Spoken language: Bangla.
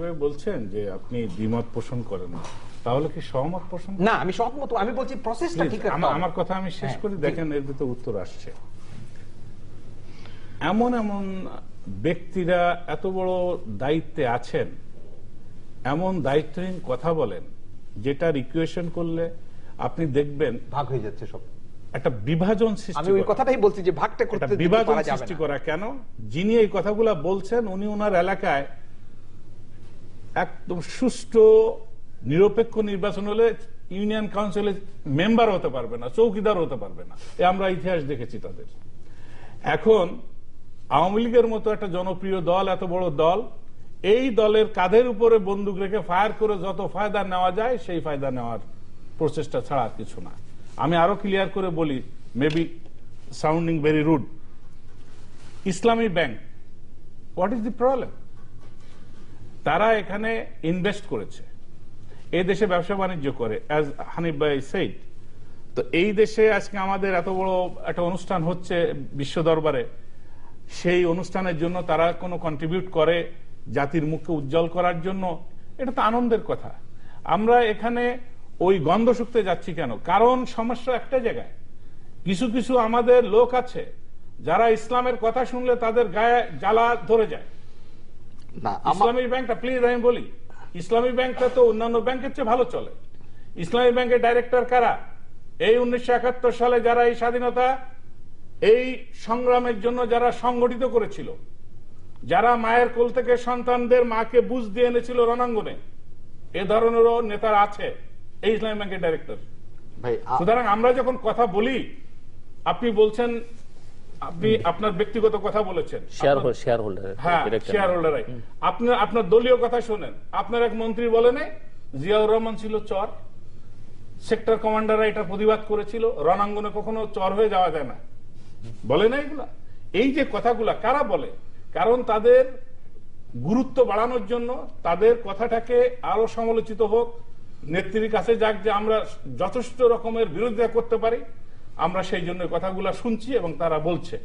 বলছেন যে আপনি দ্বিমত পোষণ করেন না। তাহলে কি সহমত পোষণ না আমি সহমত আমি বলছি প্রসেসটা ঠিক আমার কথা আমি শেষ হ্যাঁ, করি দেখেন এর তো উত্তর আসছে। এমন এমন ব্যক্তিরা এত বড় দায়িত্বে আছেন এমন দায়িত্বহীন কথা বলেন যেটা রিকুয়েশন করলে আপনি দেখবেন ভাগ হয়ে যাচ্ছে সব। একটা বিভাজন আমি সৃষ্টি ওই কথাটাই বলছি যে ভাগটা করতে বিভাজন সৃষ্টি করা কেন? যিনি এই কথাগুলা বলছেন উনি ওনার এলাকায় একদম সুষ্ঠু, নিরপেক্ষ নির্বাচন হলে ইউনিয়ন কাউন্সিলের মেম্বার হতে পারবে না, চৌকিদার হতে পারবে না। এ আমরা ইতিহাস দেখেছি তাদের। এখন আওয়ামী লীগের মতো একটা জনপ্রিয় দল, এত বড় দল, এই দলের কাঁধের উপরে বন্দুক রেখে ফায়ার করে যত ফায়দা নেওয়া যায়, সেই ফায়দা নেওয়ার প্রচেষ্টা ছাড়া আর কিছু না। আমি আরও ক্লিয়ার করে বলি maybe sounding very rude Islami bank what is the problem তারা এখানে ইনভেস্ট করেছে। এই দেশে ব্যবসা বাণিজ্য করে অ্যাজ হানিফ ভাই সেইড তো এই দেশে আজকে আমাদের এত বড় একটা অনুষ্ঠান হচ্ছে বিশ্ব দরবারে। সেই অনুষ্ঠানের জন্য তারা কোনো কন্ট্রিবিউট করে জাতির মুখকে উজ্জ্বল করার জন্য। এটা তো আনন্দের কথা। আমরা এখানে ওই গন্ধ শুকতে যাচ্ছি কেন? কারণ সমস্যা একটা জায়গায়। কিছু কিছু আমাদের লোক আছে, যারা ইসলামের কথা শুনলে তাদের গায়ে জ্বালা ধরে যায়। না ইসলামী ব্যাংকটা প্লিজ আমি বলি ইসলামী ব্যাংকটা তো অন্যান্য ব্যাংকের চেয়ে ভালো চলে। ইসলামী ব্যাংকের ডাইরেক্টর কারা? এই উনিশশো একাত্তর সালে যারা এই স্বাধীনতা এই সংগ্রামের জন্য যারা সংগঠিত করেছিল যারা মায়ের কোল থেকে সন্তানদের মাকে বুঝ দিয়ে এনেছিল রণাঙ্গনে এ ধরনেরও নেতারা আছে এই ইসলামী ব্যাংকের ডাইরেক্টর সুতরাং আমরা যখন কথা বলি আপনি বলছেন আপনি আপনার ব্যক্তিগত কথা বলেছেন। শেয়ার হোল্ডার হ্যাঁ শেয়ার হোল্ডারাই আপনার আপনার দলীয় কথা শোনেন। আপনার এক মন্ত্রী বলেন জিয়াউর রহমান ছিল চর। সেক্টর কমান্ডাররা এটা প্রতিবাদ করেছিল। রণাঙ্গনে কখনো চর হয়ে যাওয়া যায় না। বলে না এগুলা? এই যে কথাগুলা কারা বলে? কারণ তাদের গুরুত্ব বাড়ানোর জন্য তাদের কথাটাকে আরও সমালোচিত হোক। নেত্রীর কাছে যাক যে আমরা যথেষ্ট রকমের বিরোধিতা করতে পারি। আমরা সেই জন্য কথাগুলো শুনছি এবং তারা বলছে।